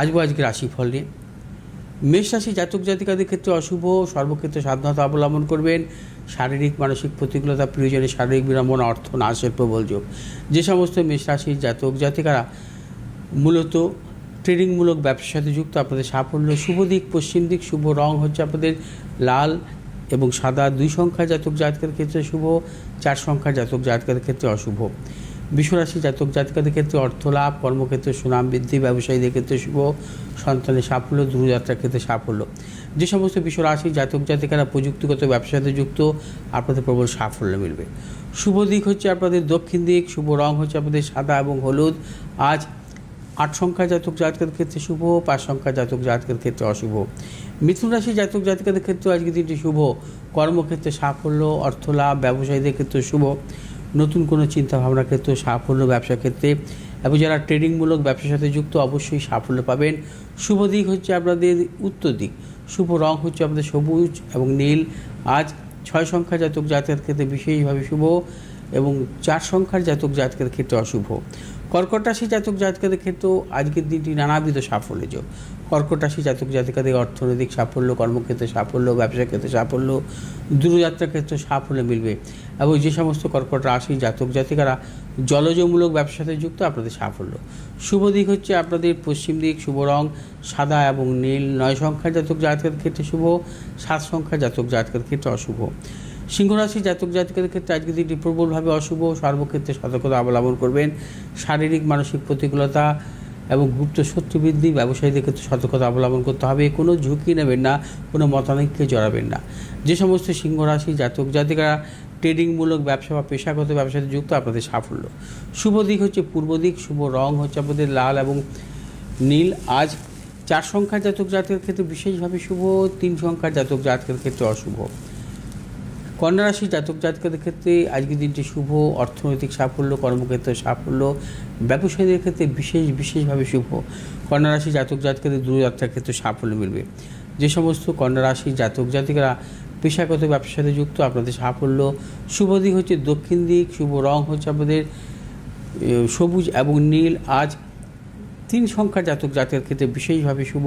আসব আজকে রাশিফল নিয়ে। মেষ রাশি জাতক জাতিকাদের ক্ষেত্রে অশুভ, সর্বক্ষেত্রে সাবধানতা অবলম্বন করবেন। শারীরিক, মানসিক প্রতিকূলতা প্রিয়জনে শারীরিক বিড়ম্বন, অর্থ নাশের প্রবল যোগ যে সমস্ত মেষ রাশির জাতক জাতিকারা মূলত ট্রেডিংমূলক ব্যবসার সাথে যুক্ত, আপনাদের সাফল্য, শুভ দিক, পশ্চিম দিক, শুভ রং হচ্ছে আপনাদের লাল এবং সাদা দুই সংখ্যা জাতক জাতকের ক্ষেত্রে শুভ, চার সংখ্যা জাতক জাতকের ক্ষেত্রে অশুভ। বিশ্বরাশি জাতক জাতিকাদের ক্ষেত্রে অর্থ লাভ, কর্মক্ষেত্রে সুনাম বৃদ্ধি, ব্যবসায়ীদের ক্ষেত্রে শুভ, সন্তানের সাফল্য দূরযাত্রার ক্ষেত্রে সাফল্য। যে সমস্ত বিশ্বরাশি জাতক জাতিকারা প্রযুক্তিগত ব্যবসার সাথে যুক্ত, আপনাদের প্রবল সাফল্য মিলবে। শুভ দিক হচ্ছে আপনাদের দক্ষিণ দিক, শুভ রং হচ্ছে আপনাদের সাদা এবং হলুদ। আজ আট সংখ্যা জাতক জাতকের ক্ষেত্রে শুভ, পাঁচ সংখ্যা জাতক জাতকের ক্ষেত্রে অশুভ। মিথুন রাশি জাতক জাতকের ক্ষেত্রে আজকে দিনটি শুভ। কর্মক্ষেত্রে সাফল্য, অর্থ লাভ, ব্যবসায়ীদের ক্ষেত্রে শুভ। নতুন কোনো চিন্তা ভাবনার ক্ষেত্রে, সাফল্য ব্যবসা ক্ষেত্রে এবং যারা ট্রেডিংমূলক ব্যবসার সাথে যুক্ত অবশ্যই সাফল্য পাবেন। শুভ দিক হচ্ছে আপনাদের উত্তর দিক। শুভ রং হচ্ছে আপনাদের সবুজ এবং নীল। আজ ছয় সংখ্যা জাতক জাতকের ক্ষেত্রে বিশেষভাবে শুভ। এবং চার সংখ্যার জাতক জাতকের ক্ষেত্রে অশুভ। কর্কট রাশি জাতক জাতকাদের ক্ষেত্রেও আজকের দিনটি নানাবিধ সাফল্য যোগ। কর্কট রাশি জাতক জাতিকাদের অর্থনৈতিক সাফল্য, কর্মক্ষেত্রে সাফল্য ব্যবসা ক্ষেত্রে সাফল্য, দূরযাত্রার ক্ষেত্রে সাফল্য মিলবে এবং যে সমস্ত কর্কট রাশি জাতক জাতিকারা জলজমূলক ব্যবসাতে যুক্ত, আপনাদের সাফল্য। শুভ দিক হচ্ছে আপনাদের পশ্চিম দিক, শুভ রং, সাদা এবং নীল। নয় সংখ্যার জাতক জাতকের ক্ষেত্রে শুভ, সাত সংখ্যার জাতক জাতকের ক্ষেত্রে অশুভ। সিংহরাশি জাতক জাতিকাদের ক্ষেত্রে আজকে দিনটি প্রবলভাবে অশুভ, সর্বক্ষেত্রে সতর্কতা অবলম্বন করবেন। শারীরিক, মানসিক প্রতিকূলতা এবং গুপ্ত শত্রু বৃদ্ধি ব্যবসায়ীদের ক্ষেত্রে সতর্কতা অবলম্বন করতে হবে। কোনো ঝুঁকি নেবেন না, কোনো মতানৈক্যে জড়াবেন না। যে সমস্ত সিংহরাশি জাতক জাতিকারা ট্রেডিংমূলক ব্যবসা বা পেশাগত ব্যবসাতে যুক্ত, আপনাদের সাফল্য। শুভ দিক হচ্ছে পূর্ব দিক, শুভ রং হচ্ছে আপনাদের লাল এবং নীল। আজ চার সংখ্যার জাতক জাতকের ক্ষেত্রে বিশেষভাবে শুভ, তিন সংখ্যার জাতক জাতকের ক্ষেত্রে অশুভ। কন্যা রাশি জাতক জাতকের ক্ষেত্রে আজকের দিনটি শুভ, অর্থনৈতিক সাফল্য, কর্মক্ষেত্রে সাফল্য, ব্যবসায়ীদের ক্ষেত্রে বিশেষ, বিশেষভাবে শুভ। কন্যা রাশি জাতক জাতকের দূরযাত্রার ক্ষেত্রে সাফল্য মিলবে। যে সমস্ত কন্যা রাশি জাতক জাতিকারা পেশাগত ব্যবসার সাথে যুক্ত, আপনাদের সাফল্য, শুভ দিক হচ্ছে দক্ষিণ দিক, শুভ রং হচ্ছে আপনাদের সবুজ এবং নীল। আজ তিন সংখ্যা জাতক জাতকের ক্ষেত্রে বিশেষভাবে শুভ,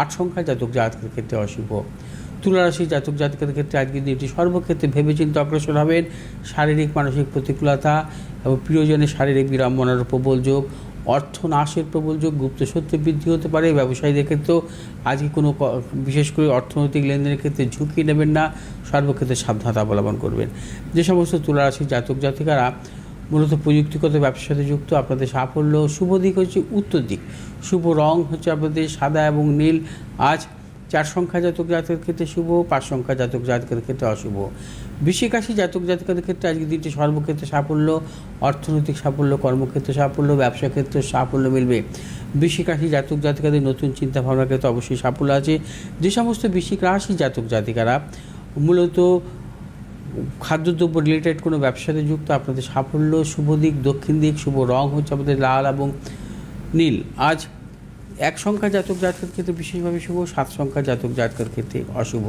আট সংখ্যা জাতক জাতকের ক্ষেত্রে অশুভ। তুলারাশি জাতক জাতকের ক্ষেত্রে আজকের দিনটি সর্বক্ষেত্রে ভেবেচিন্তে অগ্রসর হবেন। শারীরিক, মানসিক প্রতিকূলতা এবং প্রিয়জনের শারীরিক বিড়ম্বনার প্রবল যোগ, অর্থ নাশের প্রবল যোগ, গুপ্ত সত্য বৃদ্ধি হতে পারে। ব্যবসায়ীদের ক্ষেত্রেও আজকে কোনো বিশেষ করে অর্থনৈতিক লেনদেনের ক্ষেত্রে ঝুঁকি নেবেন না। সর্বক্ষেত্রে সাবধানতা অবলম্বন করবেন। যে সমস্ত তুলারাশি জাতক জাতিকারা মূলত প্রযুক্তিগত ব্যবসার সাথে যুক্ত, আপনাদের সাফল্য শুভ দিক হচ্ছে উত্তর দিক। শুভ রং হচ্ছে আপনাদের সাদা এবং নীল। আজ চার সংখ্যা জাতক জাতকের ক্ষেত্রে শুভ, পাঁচ সংখ্যা জাতক জাতকের ক্ষেত্রে অশুভ। বৃশ্চিক জাতক জাতকের ক্ষেত্রে আজকে দিনটি সর্বক্ষেত্রে সাফল্য, অর্থনৈতিক সাফল্য, কর্মক্ষেত্রে সাফল্য, ব্যবসা ক্ষেত্রে সাফল্য মিলবে। বৃশ্চিক জাতক জাতিকাদের নতুন চিন্তা ভাবনার ক্ষেত্রে অবশ্যই সাফল্য আছে। যে সমস্ত বৃশ্চিক রাশি জাতক জাতিকারা, মূলত খাদ্যদ্রব্য রিলেটেড কোনো ব্যবসাতে যুক্ত, আপনাদের সাফল্য, শুভ দিক, দক্ষিণ দিক, শুভ রং হচ্ছে আমাদের লাল এবং নীল। আজ এক সংখ্যা জাতক জাতকের ক্ষেত্রে বিশেষভাবে শুভ, সাত সংখ্যা জাতক জাতকের ক্ষেত্রে অশুভ।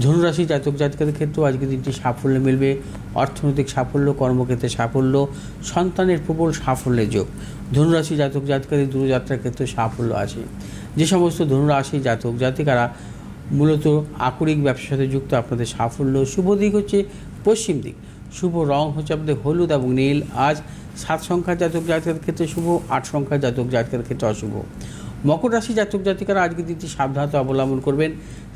ধনুরাশি জাতক জাতকের ক্ষেত্রেও আজকে দিনটি সাফল্য মিলবে। অর্থনৈতিক সাফল্য, কর্মক্ষেত্রে সাফল্য, সন্তানের প্রবল সাফল্যের যোগ। ধনুরাশি জাতক জাতকের দূরযাত্রার ক্ষেত্রে সাফল্য আছে। যে সমস্ত ধনুরাশি জাতক জাতিকারা মূলত আকরিক ব্যবসার সাথে যুক্ত, আপনাদের সাফল্য শুভ দিক হচ্ছে পশ্চিম দিক। শুভ রং হচ্ছে আপনাদের হলুদ এবং নীল। আজ সাত সংখ্যার জাতক জাতকের ক্ষেত্রে শুভ, আট সংখ্যার জাতক জাতকের ক্ষেত্রে অশুভ। মকর রাশি জাতক জাতিকারা আজকে দিনটি সাবধানতা অবলম্বন করবেন।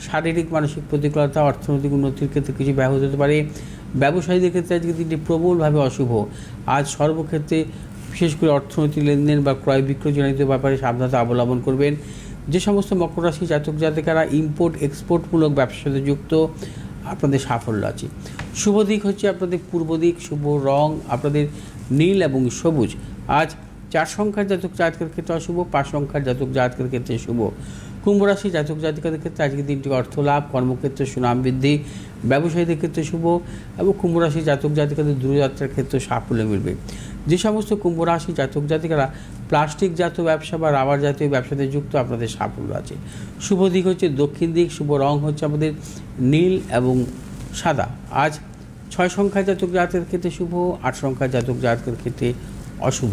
শারীরিক, মানসিক প্রতিকূলতা, অর্থনৈতিক উন্নতির ক্ষেত্রে কিছু ব্যাহত হতে পারে। ব্যবসায়ীদের ক্ষেত্রে আজকে দিনটি প্রবলভাবে অশুভ। আজ সর্বক্ষেত্রে বিশেষ করে অর্থনৈতিক লেনদেন বা ক্রয় বিক্রয় জনিত ব্যাপারে সাবধানতা অবলম্বন করবেন। যে সমস্ত মকর রাশি জাতক জাতিকারা ইম্পোর্ট এক্সপোর্টমূলক ব্যবসার সাথে যুক্ত, আপনাদের সাফল্য আছে। শুভ দিক হচ্ছে আপনাদের পূর্ব দিক, শুভ রং, আপনাদের নীল এবং সবুজ। আজ চার সংখ্যার জাতক জাতকের ক্ষেত্রে অশুভ, পাঁচ সংখ্যার জাতক জাতকের ক্ষেত্রে শুভ। কুম্ভ রাশি জাতক জাতিকাদের ক্ষেত্রে আজকের দিনটি অর্থ লাভ, কর্মক্ষেত্রে সুনাম বৃদ্ধি, ব্যবসায়ীদের ক্ষেত্রে শুভ এবং কুম্ভ রাশি জাতক জাতিকাদের দূরযাত্রার ক্ষেত্রে সাফল্য মিলবে। যে সমস্ত কুম্ভ রাশি জাতক জাতিকারা প্লাস্টিক জাত ব্যবসা বা রাবার জাতীয় ব্যবসাতে যুক্ত, আপনাদের সাফল্য আছে। শুভ দিক হচ্ছে দক্ষিণ দিক, শুভ রং হচ্ছে আমাদের নীল এবং সাদা। আজ ছয় সংখ্যা জাতক জাতকের ক্ষেত্রে শুভ, আট সংখ্যা জাতক জাতকের ক্ষেত্রে অশুভ।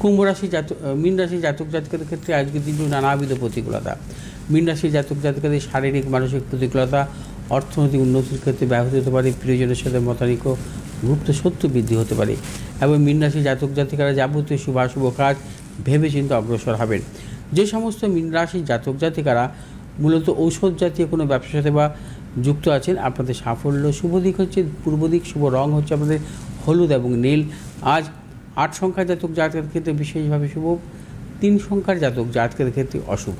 কুম্ভ রাশি জাতক মীন রাশি জাতক জাতকের ক্ষেত্রে আজকের দিনটি নানাবিধ প্রতিকূলতা। মীন রাশি জাতক জাতকের শারীরিক, মানসিক প্রতিকূলতা, অর্থনৈতিক উন্নতির ক্ষেত্রে ব্যাহত হতে পারে, প্রিয়জনের সাথে মতানিক গুপ্ত সত্য বৃদ্ধি হতে পারে এবং মীন রাশি জাতক জাতিকারা যাবতীয় শুভাশুভ কাজ ভেবে চিন্তে অগ্রসর হবেন। যে সমস্ত মীন রাশি জাতক জাতিকারা মূলত ঔষধ জাতীয় কোনো ব্যবসার সাথে বা যুক্ত আছেন। আপনাদের সাফল্য, শুভ দিক হচ্ছে, পূর্ব দিক, শুভ রং হচ্ছে আপনাদের হলুদ এবং নীল। আজ আট সংখ্যার জাতক জাতকের ক্ষেত্রে বিশেষভাবে শুভ। তিন সংখ্যার জাতক জাতকের ক্ষেত্রে অশুভ।